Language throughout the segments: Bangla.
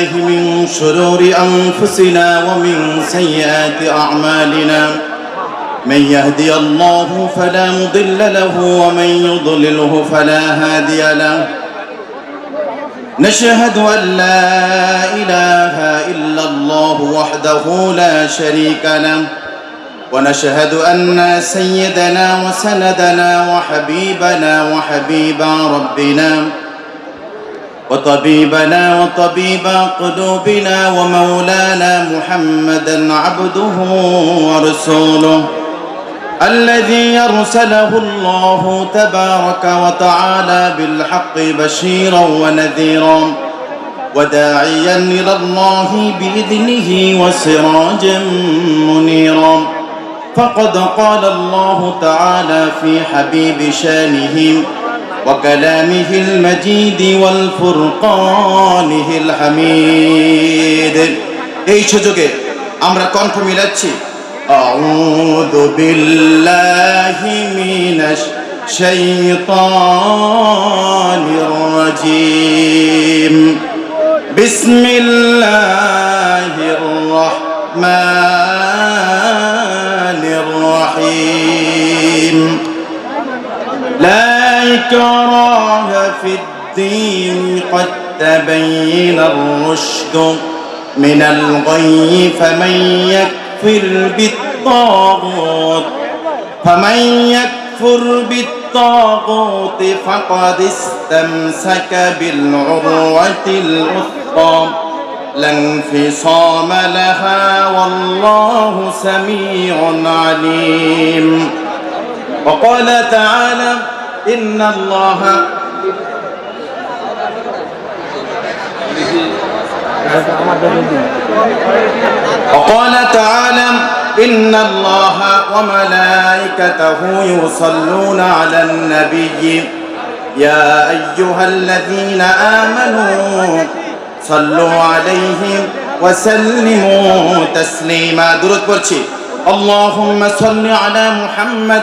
بالله من شرور أنفسنا ومن سيئات أعمالنا. من يهدي الله فلا مضل له ومن يضلله فلا هادي له. نشهد أن لا إله إلا الله وحده لا شريك له. ونشهد أن سيدنا وسندنا وحبيبنا وحبيب ربنا. وطبيبنا وطبيب قلوبنا ومولانا محمدا عبده ورسوله الذي يرسله الله تبارك وتعالى بالحق بشيرا ونذيرا وداعيا إلى الله بإذنه وسراجا منيرا فقد قال الله تعالى في حبيب شانه وكلامه المجيد والفرقانه الحميد এই সুযোগে আমরা কণ্ঠ মিলাচ্ছি أعوذ بالله من الشيطان الرجيم بسم الله الرحمن الرحيم لا إكراه في الدين قد تبين الرشد من الغي فمن يكفر بالطاغوت فمن يكفر بالطاغوت فقد استمسك بالعروة الوثقى. لا انفصام لها والله سميع عليم. وقال تعالى إن الله وقال تعالى إن الله وملائكته يصلون على النبي يا أيها الذين آمنوا صلوا عليه وسلموا تسليما. درود برشي اللهم صل على محمد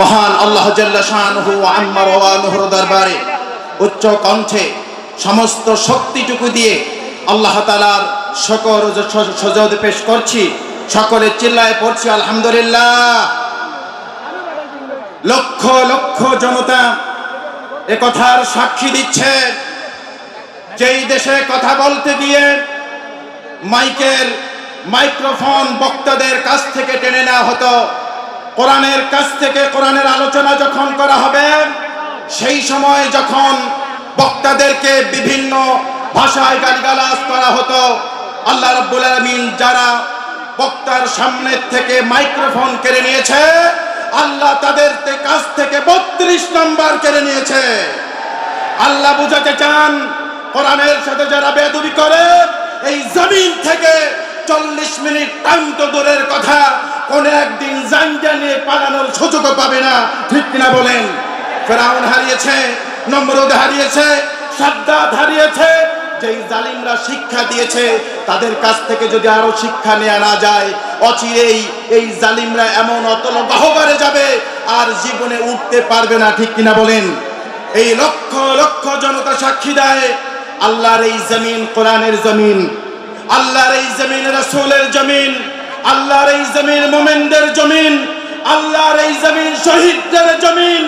মহান আল্লাহ জাল্লা শাহনুহু আম্মা রওয়ানুহুর দরবারে উচ্চ কণ্ঠে সমস্ত শক্তিটুকু দিয়ে আল্লাহ তালার সকর সজদ পেশ করছি। সকলে চিল্লায় পড়ছি, আলহামদুলিল্লাহ। লক্ষ লক্ষ জনতা এ কথার সাক্ষী দিচ্ছে। যেই দেশে কথা বলতে গিয়ে মাইকের মাইক্রোফোন বক্তাদের কাছ থেকে টেনে নেওয়া হতো কোরআনের কাছ থেকে কোরআনের আলোচনা যখন করা হবে, সেই সময় যখন বক্তাদেরকে বিভিন্ন ভাষায় গালিগালাজ করা হতো, আল্লাহ রাব্বুল আলামিন যারা বক্তার সামনে থেকে মাইক্রোফোন কেড়ে নিয়েছে, আল্লাহ তাদের কাছ থেকে বত্রিশ নম্বর কেড়ে নিয়েছে। আল্লাহ বুঝাতে চান, কোরআনের সাথে যারা বেদবি করে, এই জমিন থেকে চল্লিশ মিনিট টাইম তো দূরের কথা। কোন একদিন নিয়ে পালানোর সুযোগও পাবে না। ঠিক কিনা বলেন? ফেরাউন হারিয়েছে, নম্রদ হারিয়েছে সাদ্দাত হারিয়েছে। যেই জালিমরা শিক্ষা দিয়েছে, তাদের কাছ থেকে যদি আরও শিক্ষা নেওয়া না যায়, অচিরেই এই জালিমরা এমন অতল গহবারে যাবে, আর জীবনে উঠতে পারবে না। ঠিক কিনা বলেন? এই লক্ষ লক্ষ জনতা সাক্ষী দেয়, আল্লাহর এই জমিন, কোরআনের জমিন। আল্লাহর এই জমিন রসুলের জমিন, আল্লাহর এই জমিন মোমেনদের জমিন, আল্লাহর এই জমিন শহীদদের জমিন,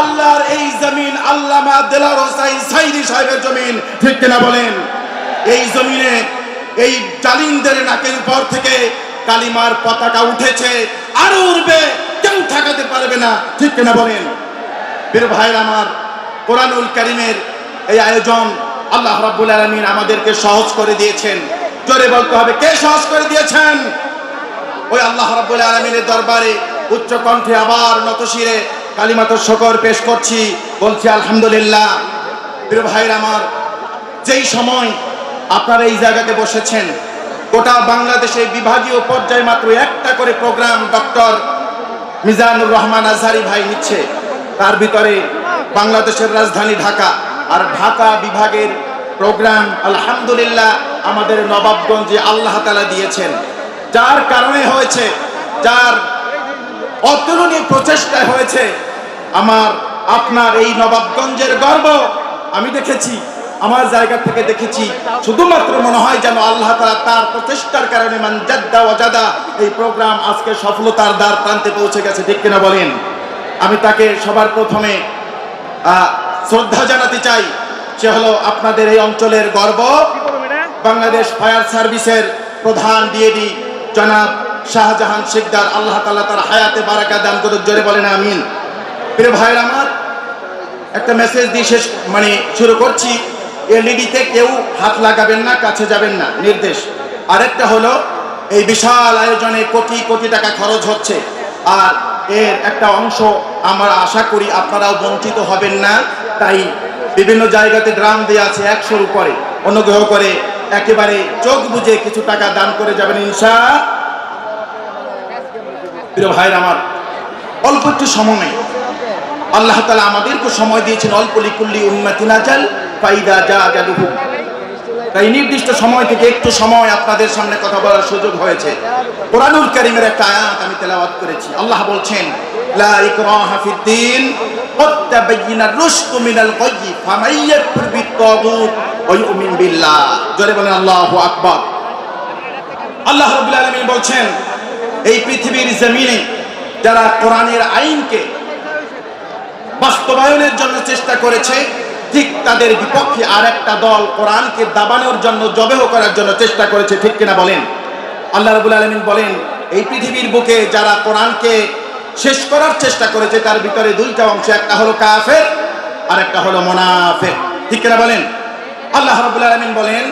আল্লাহর এই জমিন আল্লামা দেলার হোসাইন সাইদি সাহেবের জমিন। ঠিক কিনা বলেন? এই জমিনে এই জালিমদের নাকের উপর থেকে কালিমার পতাকা উঠেছে, আরও উঠবে কেউ ঠেকাতে পারবে না। ঠিক কিনা বলেন? বীর ভাইয়ের আমার কোরআনুল করিমের এই আয়োজন আল্লাহ রাব্বুল আলামিন আমাদেরকে সহজ করে দিয়েছেন। জোরে বলতে হবে। কে সহজ করে দিয়েছেন? ওই আল্লাহ রাব্বুল আলামিনের দরবারে উচ্চ কণ্ঠে আবার নতশিরে কালিমাতর শকর পেশ করছি। বলছি, আলহামদুলিল্লাহ। প্রিয় ভাইরা আমার, যেই সময় আপনারা এই জায়গাতে বসেছেন, গোটা বাংলাদেশে বিভাগীয় পর্যায়ে মাত্র একটা করে প্রোগ্রাম ডক্টর মিজানুর রহমান আজহারি ভাই নিচ্ছে। তার ভিতরে বাংলাদেশের রাজধানী ঢাকা। আর ঢাকা বিভাগের প্রোগ্রাম, আলহামদুলিল্লাহ। আমাদের নবাবগঞ্জে আল্লাহ তালা দিয়েছেন। যার কারণে হয়েছে, যার অতুলনীয় প্রচেষ্টায় হয়েছে, আমার, আপনার এই নবাবগঞ্জের গর্ব আমি দেখেছি, আমার জায়গা থেকে দেখেছি। শুধুমাত্র মনে হয় যেন আল্লাহ তালা তার প্রচেষ্টার কারণে মান জাদ্দা ওয়াজাদা এই প্রোগ্রাম আজকে সফলতার দ্বার প্রান্তে পৌঁছে গেছে, ঠিক কিনা বলেন? আমি তাকে সবার প্রথমে শ্রদ্ধা জানাতে চাই, সে হলো আপনাদের এই অঞ্চলের গর্ব। বাংলাদেশ ফায়ার সার্ভিসের প্রধান ডিএডি জনাব শাহজাহান শেখদার আল্লাহ তাআলা তার হায়াতে বারাকা দান করুক, জোরে বলেন আমিন। প্রিয় ভাইয়ের আমার, একটা মেসেজ দিয়ে শেষ মানে শুরু করছি। এলইডিতে কেউ হাত লাগাবেন না, কাছে যাবেন না, নির্দেশ। আরেকটা হলো, এই বিশাল আয়োজনে কোটি কোটি টাকা খরচ হচ্ছে। আর এর একটা অংশ আমরা আশা করি আপনারাও বঞ্চিত হবেন না, তাই বিভিন্ন জায়গাতে ড্রাম দেওয়া আছে একশোর উপরে। অনুগ্রহ করে একেবারে চোখ বুঝে কিছু টাকা দান করে যাবেন ইনশা ভাইয়ের আমার, অল্প একটু সময়। আল্লাহ তালা আমাদেরকে সময় দিয়েছেন অল্প লিকুল্লি উম্মাতি নাজাল ফাইদা যা জালুহু। তাই নির্দিষ্ট সময় থেকে একটু সময় আপনাদের সামনে কথা বলার সুযোগ হয়েছে। কোরআনুল কারীমের একটা আয়াত আমি তেলাওয়াত করেছি। আল্লাহ বলছেন লা ইকরাহা ফিদ্দিন قد تبين الرشد من الغي فمن يكفر بالطاغوت ويؤمن بالله জোরে বলেন আল্লাহু আকবার আল্লাহ রাব্বুল আলামিন বলছেন এই পৃথিবীর জমিনে যারা কোরআনের আইনকে বাস্তবায়নের জন্য চেষ্টা করেছে ঠিক তাদের বিপক্ষে আর একটা দল কোরআনকে দাবানোর জন্য জবেহ করার জন্য চেষ্টা করেছে ঠিক কিনা বলেন আল্লাহ রাবুল আলমিন বলেন এই পৃথিবীর বুকে যারা কোরআনকে শেষ করার চেষ্টা করেছে, তার ভিতরে দুইটা অংশ, একটা হলো কাফের, আর একটা হলো মোনাফের ঠিক না বলেন? আল্লাহ রাব্বুল আলামিন বলেন,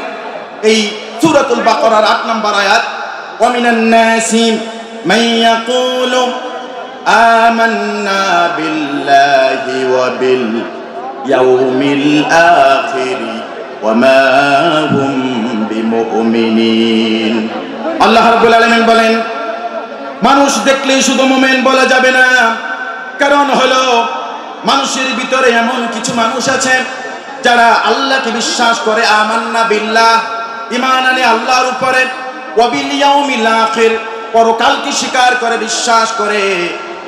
এই সূরাতুল বাকরার আট নম্বর আয়াত ওয়ামিনান নাসি মান ইয়াকুলু আমান্না বিল্লাহি ওয়া বিল ইয়াউমিল আখির ওয়ামা হুম বিমুমিনিন। আল্লাহ রাব্বুল আলামিন বলেন মানুষ দেখলেই শুধু মোমেন বলা যাবে না। কারণ হলো, মানুষের ভিতরে এমন কিছু মানুষ আছে, যারা আল্লাহকে বিশ্বাস করে আমান্না বিল্লাহ ইমান আনে আল্লাহর উপরে পরকালকে স্বীকার করে, বিশ্বাস করে।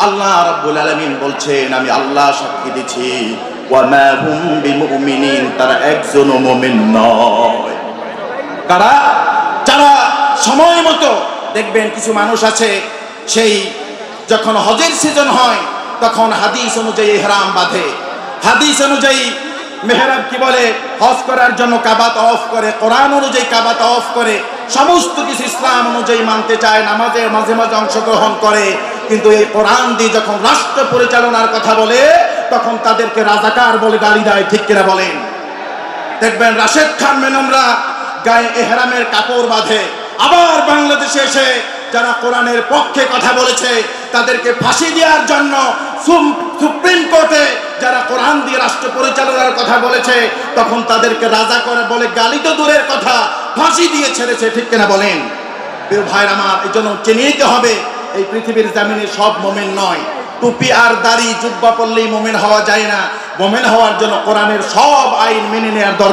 আল্লাহ রাব্বুল আলামিন বলছেন, আমি আল্লাহ সাক্ষী দিচ্ছি। তারা একজনও মুমিন নয়। তারা যারা সময় মতো দেখবেন কিছু মানুষ আছে সেই যখন হজের সিজন হয়, তখন হাদিস অনুযায়ী হেরাম বাঁধে। হাদিস অনুযায়ী মেহরাব কি বলে? হজ করার জন্য কাবাত অফ করে, কোরআন অনুযায়ী কাবাত অফ করে, সমস্ত কিছু ইসলাম অনুযায়ী মানতে চায় নামাজে মাঝে মাঝে অংশগ্রহণ করে। কিন্তু এই কোরআন দিয়ে যখন রাষ্ট্র পরিচালনার কথা বলে, তখন তাদেরকে রাজাকার বলে গালি দেয়, ঠিক কিনা বলেন? দেখবেন রাশেদ খান মেনমরা গায়ে এহরামের কাপড় বাঁধে। আবার বাংলাদেশে এসে যারা কোরআনের পক্ষে কথা বলেছে, তাদেরকে ফাঁসি দেওয়ার জন্য সুপ্রিম কোর্টে যারা কোরআন দিয়ে রাষ্ট্র পরিচালনার কথা বলেছে, তখন তাদেরকে রাজা করে বলে, গালি তো দূরের কথা, ফাঁসি দিয়ে ছেড়েছে। ঠিক কিনা বলেন? ভাইর আমার, এই জন্য চিনিয়ে নিতে হবে, এই পৃথিবীর জামিনে সব মোমেন নয়। টুপি আর দাড়ি, জুব্বা পড়লেই মোমেন হওয়া যায় না। মোমেন হওয়ার জন্য কোরআনের সব আইন মেনে নেওয়ার দরকার।